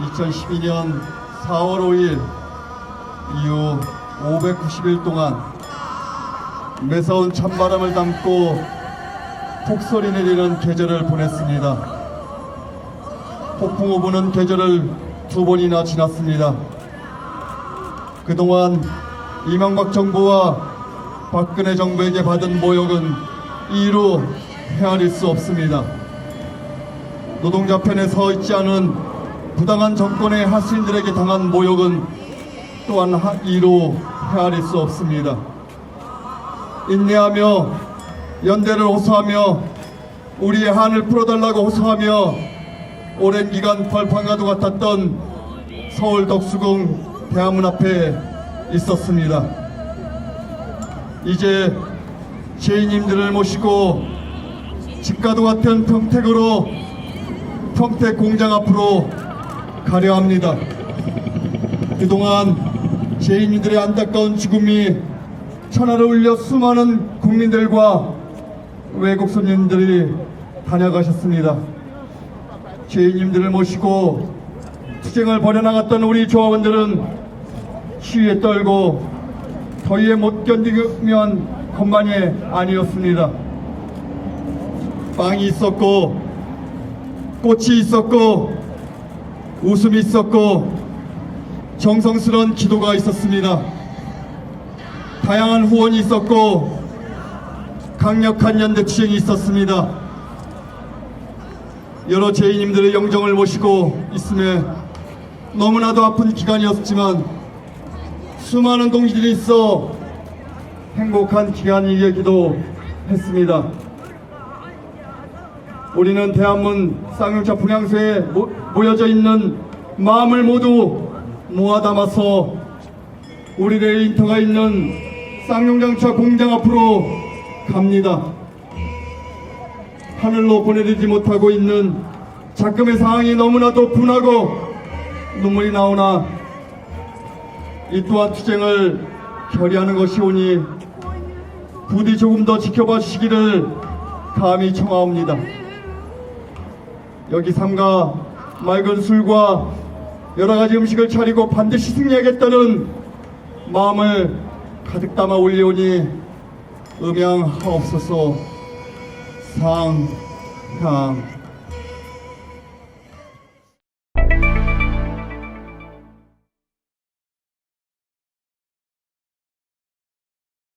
2012년 4월 5일 이후 590일 동안 매서운 찬바람을 담고 폭설이 내리는 계절을 보냈습니다. 폭풍우 부는 계절을 두 번이나 지났습니다. 그동안 이명박 정부와 박근혜 정부에게 받은 모욕은 이루 헤아릴 수 없습니다. 노동자 편에 서 있지 않은 부당한 정권의 하수인들에게 당한 모욕은 또한 하- 이루 헤아릴 수 없습니다. 인내하며 연대를 호소하며 우리의 한을 풀어달라고 호소하며 오랜 기간 벌판과도 같았던 서울 덕수궁 대화문 앞에 있었습니다. 이제 죄인님들을 모시고 집과도 같은 평택으로 평택 공장 앞으로 가려 합니다. 그동안 죄인님들의 안타까운 죽음이 천하를 울려 수많은 국민들과 외국 손님들이 다녀가셨습니다. 죄인님들을 모시고 투쟁을 벌여나갔던 우리 조합원들은 시위에 떨고 더위에 못 견디면 것만이 아니었습니다. 빵이 있었고 꽃이 있었고 웃음이 있었고 정성스러운 기도가 있었습니다. 다양한 후원이 있었고 강력한 연대 투쟁이 있었습니다. 여러 죄인님들의 영정을 모시고 있음에 너무나도 아픈 기간이었지만 수많은 동지들이 있어 행복한 기간이기도 했습니다. 우리는 대한문 쌍용차 분향소에 모- 모여져 있는 마음을 모두 모아 담아서 우리의 인터가 있는 쌍용장차 공장 앞으로 갑니다. 하늘로 보내리지 못하고 있는 작금의 상황이 너무나도 분하고 눈물이 나오나 이 또한 투쟁을 결의하는 것이 오니 부디 조금 더 지켜봐 주시기를 감히 청하옵니다. 여기 삼가 맑은 술과 여러 가지 음식을 차리고 반드시 승리하겠다는 마음을 가득 담아 올려오니 음양하옵소서. 상향